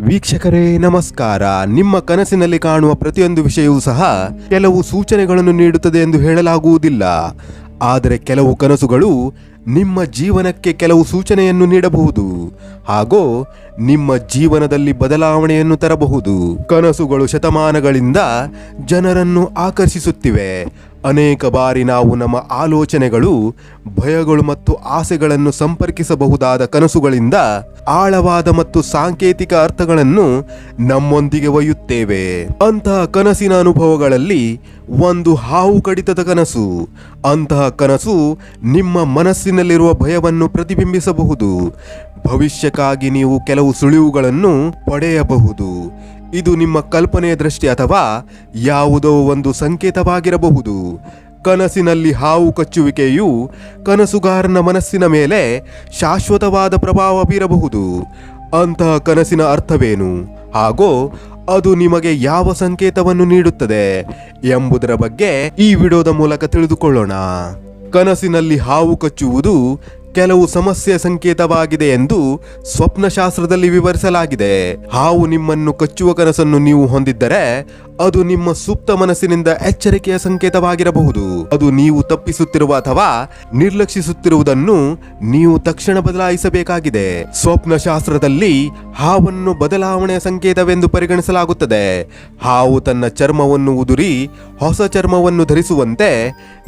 ವೀಕ್ಷಕರೇ, ನಮಸ್ಕಾರ. ನಿಮ್ಮ ಕನಸಿನಲ್ಲಿ ಕಾಣುವ ಪ್ರತಿಯೊಂದು ವಿಷಯವೂ ಸಹ ಕೆಲವು ಸೂಚನೆಗಳನ್ನು ನೀಡುತ್ತದೆ ಎಂದು ಹೇಳಲಾಗುವುದಿಲ್ಲ. ಆದರೆ ಕೆಲವು ಕನಸುಗಳು ನಿಮ್ಮ ಜೀವನಕ್ಕೆ ಕೆಲವು ಸೂಚನೆಯನ್ನು ನೀಡಬಹುದು. ಹಾಗೂ ನಿಮ್ಮ ಜೀವನದಲ್ಲಿ ಬದಲಾವಣೆಯನ್ನು ತರಬಹುದು. ಕನಸುಗಳು ಶತಮಾನಗಳಿಂದ ಜನರನ್ನು ಆಕರ್ಷಿಸುತ್ತಿವೆ. ಅನೇಕ ಬಾರಿ ನಾವು ನಮ್ಮ ಆಲೋಚನೆಗಳು, ಭಯಗಳು ಮತ್ತು ಆಸೆಗಳನ್ನು ಸಂಪರ್ಕಿಸಬಹುದಾದ ಕನಸುಗಳಿಂದ ಆಳವಾದ ಮತ್ತು ಸಾಂಕೇತಿಕ ಅರ್ಥಗಳನ್ನು ನಮ್ಮೊಂದಿಗೆ ಒಯ್ಯುತ್ತೇವೆ. ಅಂತಹ ಕನಸಿನ ಅನುಭವಗಳಲ್ಲಿ ಒಂದು ಹಾವು ಕಡಿತದ ಕನಸು. ಅಂತಹ ಕನಸು ನಿಮ್ಮ ಮನಸ್ಸಿನಲ್ಲಿರುವ ಭಯವನ್ನು ಪ್ರತಿಬಿಂಬಿಸಬಹುದು. ಭವಿಷ್ಯಕ್ಕಾಗಿ ನೀವು ಕೆಲವು ಸುಳಿವುಗಳನ್ನು ಪಡೆಯಬಹುದು. ಇದು ನಿಮ್ಮ ಕಲ್ಪನೆಯ ದೃಷ್ಟಿ ಅಥವಾ ಯಾವುದೋ ಒಂದು ಸಂಕೇತವಾಗಿರಬಹುದು. ಕನಸಿನಲ್ಲಿ ಹಾವು ಕಚ್ಚುವಿಕೆಯು ಕನಸುಗಾರನ ಮನಸ್ಸಿನ ಮೇಲೆ ಶಾಶ್ವತವಾದ ಪ್ರಭಾವ ಬೀರಬಹುದು. ಅಂತಹ ಕನಸಿನ ಅರ್ಥವೇನು? ಹಾಗೂ, ಅದು ನಿಮಗೆ ಯಾವ ಸಂಕೇತವನ್ನು ನೀಡುತ್ತದೆ ಎಂಬುದರ ಬಗ್ಗೆ ಈ ವಿಡಿಯೋದ ಮೂಲಕ ತಿಳಿದುಕೊಳ್ಳೋಣ. ಕನಸಿನಲ್ಲಿ ಹಾವು ಕಚ್ಚುವುದು ಕೆಲವು ಸಮಸ್ಯೆ ಸಂಕೇತವಾಗಿದೆ ಎಂದು ಸ್ವಪ್ನಶಾಸ್ತ್ರದಲ್ಲಿ ವಿವರಿಸಲಾಗಿದೆ. ಹಾವು ನಿಮ್ಮನ್ನು ಕಚ್ಚುವ ಕನಸನ್ನು ನೀವು ಹೊಂದಿದ್ದರೆ ಅದು ನಿಮ್ಮ ಸುಪ್ತ ಮನಸ್ಸಿನಿಂದ ಎಚ್ಚರಿಕೆಯ ಸಂಕೇತವಾಗಿರಬಹುದು. ಅದು ನೀವು ತಪ್ಪಿಸುತ್ತಿರುವ ಅಥವಾ ನಿರ್ಲಕ್ಷಿಸುತ್ತಿರುವುದನ್ನು ನೀವು ತಕ್ಷಣ ಬದಲಾಯಿಸಬೇಕಾಗಿದೆ. ಸ್ವಪ್ನಶಾಸ್ತ್ರದಲ್ಲಿ ಹಾವನ್ನು ಬದಲಾವಣೆಯ ಸಂಕೇತವೆಂದು ಪರಿಗಣಿಸಲಾಗುತ್ತದೆ. ಹಾವು ತನ್ನ ಚರ್ಮವನ್ನು ಉದುರಿ ಹೊಸ ಚರ್ಮವನ್ನು ಧರಿಸುವಂತೆ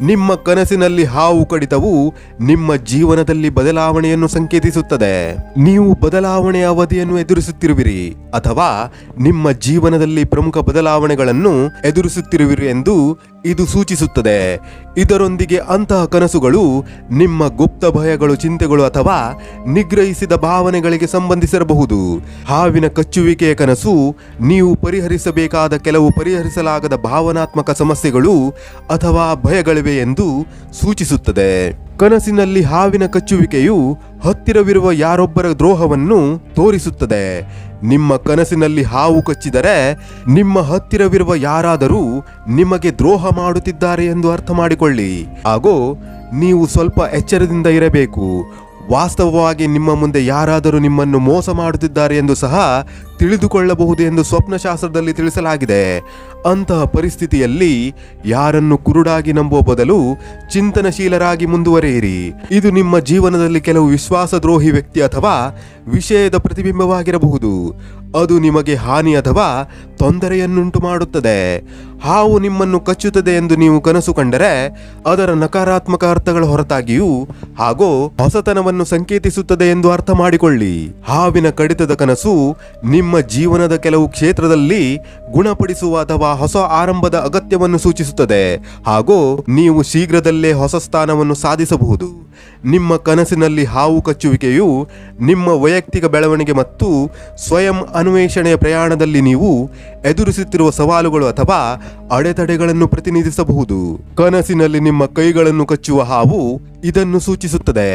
ನಿಮ್ಮ ಕನಸಿನಲ್ಲಿ ಹಾವು ಕಡಿತವು ನಿಮ್ಮ ಜೀವನದಲ್ಲಿ ಬದಲಾವಣೆಯನ್ನು ಸಂಕೇತಿಸುತ್ತದೆ. ನೀವು ಬದಲಾವಣೆಯ ಅವಧಿಯನ್ನು ಎದುರಿಸುತ್ತಿರುವಿರಿ ಅಥವಾ ನಿಮ್ಮ ಜೀವನದಲ್ಲಿ ಪ್ರಮುಖ ಬದಲಾವಣೆಗಳನ್ನು ಎದುರಿಸುತ್ತಿರುವಿರಿ ಎಂದು ಇದು ಸೂಚಿಸುತ್ತದೆ. ಇದರೊಂದಿಗೆ ಅಂತಹ ಕನಸುಗಳು ನಿಮ್ಮ ಗುಪ್ತ ಭಯಗಳು, ಚಿಂತೆಗಳು ಅಥವಾ ನಿಗ್ರಹಿಸಿದ ಭಾವನೆಗಳಿಗೆ ಸಂಬಂಧಿಸಿರಬಹುದು. ಹಾವಿನ ಕಚ್ಚುವಿಕೆಯ ಕನಸು ನೀವು ಪರಿಹರಿಸಬೇಕಾದ ಕೆಲವು ಪರಿಹರಿಸಲಾಗದ ಭಾವನಾತ್ಮಕ ಸಮಸ್ಯೆಗಳು ಅಥವಾ ಭಯಗಳಿವೆ ಎಂದು ಸೂಚಿಸುತ್ತದೆ. ಕನಸಿನಲ್ಲಿ ಹಾವಿನ ಕಚ್ಚುವಿಕೆಯು ಹತ್ತಿರವಿರುವ ಯಾರೊಬ್ಬರ ದ್ರೋಹವನ್ನು ತೋರಿಸುತ್ತದೆ. ನಿಮ್ಮ ಕನಸಿನಲ್ಲಿ ಹಾವು ಕಚ್ಚಿದರೆ ನಿಮ್ಮ ಹತ್ತಿರವಿರುವ ಯಾರಾದರೂ ನಿಮಗೆ ದ್ರೋಹ ಮಾಡುತ್ತಿದ್ದಾರೆ ಎಂದು ಅರ್ಥ ಮಾಡಿಕೊಳ್ಳಿ ಹಾಗೂ ನೀವು ಸ್ವಲ್ಪ ಎಚ್ಚರದಿಂದ ಇರಬೇಕು. ವಾಸ್ತವವಾಗಿ ನಿಮ್ಮ ಮುಂದೆ ಯಾರಾದರೂ ನಿಮ್ಮನ್ನು ಮೋಸ ಮಾಡುತ್ತಿದ್ದಾರೆ ಎಂದು ಸಹ ತಿಳಿದುಕೊಳ್ಳಬಹುದು ಎಂದು ಸ್ವಪ್ನಶಾಸ್ತ್ರದಲ್ಲಿ ತಿಳಿಸಲಾಗಿದೆ. ಅಂತಹ ಪರಿಸ್ಥಿತಿಯಲ್ಲಿ ಯಾರನ್ನು ಕುರುಡಾಗಿ ನಂಬುವ ಬದಲು ಚಿಂತನಶೀಲರಾಗಿ ಮುಂದುವರೆಯಿರಿ. ಇದು ನಿಮ್ಮ ಜೀವನದಲ್ಲಿ ಕೆಲವು ವಿಶ್ವಾಸದ್ರೋಹಿ ವ್ಯಕ್ತಿ ಅಥವಾ ವಿಷಯದ ಪ್ರತಿಬಿಂಬವಾಗಿರಬಹುದು. ಅದು ನಿಮಗೆ ಹಾನಿ ಅಥವಾ ತೊಂದರೆಯನ್ನುಂಟು ಮಾಡುತ್ತದೆ. ಹಾವು ನಿಮ್ಮನ್ನು ಕಚ್ಚುತ್ತದೆ ಎಂದು ನೀವು ಕನಸು ಕಂಡರೆ, ಅದರ ನಕಾರಾತ್ಮಕ ಅರ್ಥಗಳ ಹೊರತಾಗಿಯೂ ಹಾಗೂ ಹೊಸತನವನ್ನು ಸಂಕೇತಿಸುತ್ತದೆ ಎಂದು ಅರ್ಥ ಮಾಡಿಕೊಳ್ಳಿ. ಹಾವಿನ ಕಡಿತದ ಕನಸು ನಿಮ್ಮ ಜೀವನದ ಕೆಲವು ಕ್ಷೇತ್ರದಲ್ಲಿ ಗುಣಪಡಿಸುವ ಅಥವಾ ಹೊಸ ಆರಂಭದ ಅಗತ್ಯವನ್ನು ಸೂಚಿಸುತ್ತದೆ ಹಾಗೂ ನೀವು ಶೀಘ್ರದಲ್ಲೇ ಹೊಸ ಸ್ಥಾನವನ್ನು ಸಾಧಿಸಬಹುದು. ನಿಮ್ಮ ಕನಸಿನಲ್ಲಿ ಹಾವು ಕಚ್ಚುವಿಕೆಯು ನಿಮ್ಮ ವೈಯಕ್ತಿಕ ಬೆಳವಣಿಗೆ ಮತ್ತು ಸ್ವಯಂ ಅನ್ವೇಷಣೆಯ ಪ್ರಯಾಣದಲ್ಲಿ ನೀವು ಎದುರಿಸುತ್ತಿರುವ ಸವಾಲುಗಳು ಅಥವಾ ಅಡೆತಡೆಗಳನ್ನು ಪ್ರತಿನಿಧಿಸಬಹುದು. ಕನಸಿನಲ್ಲಿ ನಿಮ್ಮ ಕೈಗಳನ್ನು ಕಚ್ಚುವ ಹಾವು ಇದನ್ನು ಸೂಚಿಸುತ್ತದೆ.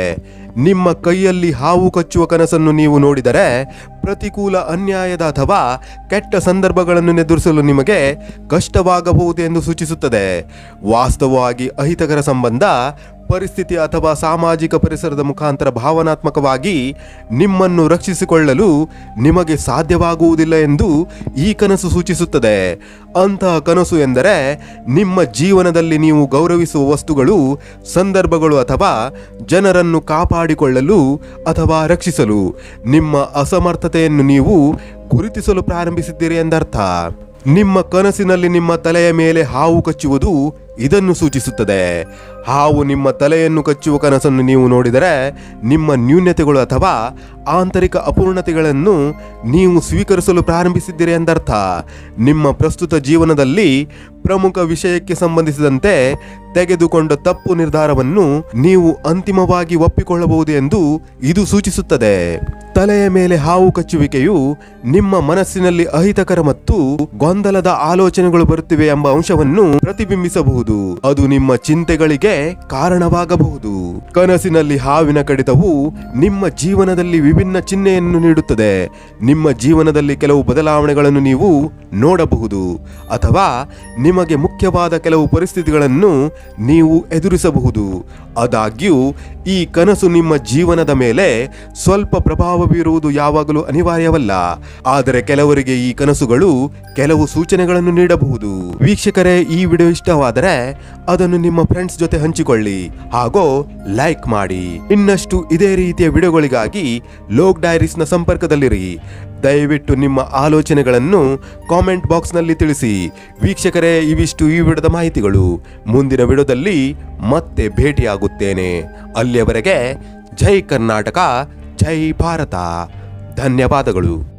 ನಿಮ್ಮ ಕೈಯಲ್ಲಿ ಹಾವು ಕಚ್ಚುವ ಕನಸನ್ನು ನೀವು ನೋಡಿದರೆ ಪ್ರತಿಕೂಲ, ಅನ್ಯಾಯದ ಅಥವಾ ಕೆಟ್ಟ ಸಂದರ್ಭಗಳನ್ನು ಎದುರಿಸಲು ನಿಮಗೆ ಕಷ್ಟವಾಗಬಹುದು ಎಂದು ಸೂಚಿಸುತ್ತದೆ. ವಾಸ್ತವವಾಗಿ ಅಹಿತಕರ ಸಂಬಂಧ ಪರಿಸ್ಥಿತಿ ಅಥವಾ ಸಾಮಾಜಿಕ ಪರಿಸರದ ಮುಖಾಂತರ ಭಾವನಾತ್ಮಕವಾಗಿ ನಿಮ್ಮನ್ನು ರಕ್ಷಿಸಿಕೊಳ್ಳಲು ನಿಮಗೆ ಸಾಧ್ಯವಾಗುವುದಿಲ್ಲ ಎಂದು ಈ ಕನಸು ಸೂಚಿಸುತ್ತದೆ. ಅಂತಹ ಕನಸು ಎಂದರೆ ನಿಮ್ಮ ಜೀವನದಲ್ಲಿ ನೀವು ಗೌರವಿಸುವ ವಸ್ತುಗಳು, ಸಂದರ್ಭಗಳು ಅಥವಾ ಜನರನ್ನು ಕಾಪಾಡಿಕೊಳ್ಳಲು ಅಥವಾ ರಕ್ಷಿಸಲು ನಿಮ್ಮ ಅಸಮರ್ಥತೆಯನ್ನು ನೀವು ಗುರುತಿಸಲು ಪ್ರಾರಂಭಿಸಿದ್ದೀರಿ ಎಂದರ್ಥ. ನಿಮ್ಮ ಕನಸಿನಲ್ಲಿ ನಿಮ್ಮ ತಲೆಯ ಮೇಲೆ ಹಾವು ಕಚ್ಚುವುದು ಇದನ್ನು ಸೂಚಿಸುತ್ತದೆ. ಹಾವು ನಿಮ್ಮ ತಲೆಯನ್ನು ಕಚ್ಚುವ ಕನಸನ್ನು ನೀವು ನೋಡಿದರೆ ನಿಮ್ಮ ನ್ಯೂನ್ಯತೆಗಳು ಅಥವಾ ಆಂತರಿಕ ಅಪೂರ್ಣತೆಗಳನ್ನು ನೀವು ಸ್ವೀಕರಿಸಲು ಪ್ರಾರಂಭಿಸಿದ್ದೀರಿ ಎಂದರ್ಥ. ನಿಮ್ಮ ಪ್ರಸ್ತುತ ಜೀವನದಲ್ಲಿ ಪ್ರಮುಖ ವಿಷಯಕ್ಕೆ ಸಂಬಂಧಿಸಿದಂತೆ ತೆಗೆದುಕೊಂಡ ತಪ್ಪು ನಿರ್ಧಾರವನ್ನು ನೀವು ಅಂತಿಮವಾಗಿ ಒಪ್ಪಿಕೊಳ್ಳಬಹುದು ಎಂದು ಇದು ಸೂಚಿಸುತ್ತದೆ. ತಲೆಯ ಮೇಲೆ ಹಾವು ಕಚ್ಚುವಿಕೆಯು ನಿಮ್ಮ ಮನಸ್ಸಿನಲ್ಲಿ ಅಹಿತಕರ ಮತ್ತು ಗೊಂದಲದ ಆಲೋಚನೆಗಳು ಬರುತ್ತಿವೆ ಎಂಬ ಅಂಶವನ್ನು ಪ್ರತಿಬಿಂಬಿಸಬಹುದು. ನೀಡಬಹುದು ಅದು ನಿಮ್ಮ ಚಿಂತೆಗಳಿಗೆ ಕಾರಣವಾಗಬಹುದು. ಕನಸಿನಲ್ಲಿ ಹಾವಿನ ಕಡಿತವು ನಿಮ್ಮ ಜೀವನದಲ್ಲಿ ವಿಭಿನ್ನ ಚಿಹ್ನೆಯನ್ನು ನೀಡುತ್ತದೆ. ನಿಮ್ಮ ಜೀವನದಲ್ಲಿ ಕೆಲವು ಬದಲಾವಣೆಗಳನ್ನು ನೀವು ನೋಡಬಹುದು. ಅಥವಾ ನಿಮಗೆ ಮುಖ್ಯವಾದ ಕೆಲವು ಪರಿಸ್ಥಿತಿಗಳನ್ನು ನೀವು ಎದುರಿಸಬಹುದು. ಆದಾಗ್ಯೂ, ಈ ಕನಸು ನಿಮ್ಮ ಜೀವನದ ಮೇಲೆ ಸ್ವಲ್ಪ ಪ್ರಭಾವ ಬೀರುವುದು ಯಾವಾಗಲೂ ಅನಿವಾರ್ಯವಲ್ಲ. ಆದರೆ ಕೆಲವರಿಗೆ ಈ ಕನಸುಗಳು ಕೆಲವು ಸೂಚನೆಗಳನ್ನು ನೀಡಬಹುದು. ವೀಕ್ಷಕರೇ, ಈ ವಿಡಿಯೋ ಇಷ್ಟವಾದರೆ ಅದನ್ನು ನಿಮ್ಮ ಫ್ರೆಂಡ್ಸ್ ಜೊತೆ ಹಂಚಿಕೊಳ್ಳಿ ಹಾಗೂ ಲೈಕ್ ಮಾಡಿ. ಇನ್ನಷ್ಟು ಇದೇ ರೀತಿಯ ವಿಡಿಯೋಗಳಿಗಾಗಿ ಲೋಕ್ ಡೈರೀಸ್ನ ಸಂಪರ್ಕದಲ್ಲಿರಿ. ದಯವಿಟ್ಟು ನಿಮ್ಮ ಆಲೋಚನೆಗಳನ್ನು ಕಾಮೆಂಟ್ ಬಾಕ್ಸ್ನಲ್ಲಿ ತಿಳಿಸಿ. ವೀಕ್ಷಕರೇ, ಇವಿಷ್ಟು ಈ ವಿಡದ ಮಾಹಿತಿಗಳು. ಮುಂದಿನ ವಿಡಿಯೋದಲ್ಲಿ ಮತ್ತೆ ಭೇಟಿಯಾಗುತ್ತೇನೆ. ಅಲ್ಲಿಯವರೆಗೆ ಜೈ ಕರ್ನಾಟಕ, ಜೈ ಭಾರತ. ಧನ್ಯವಾದಗಳು.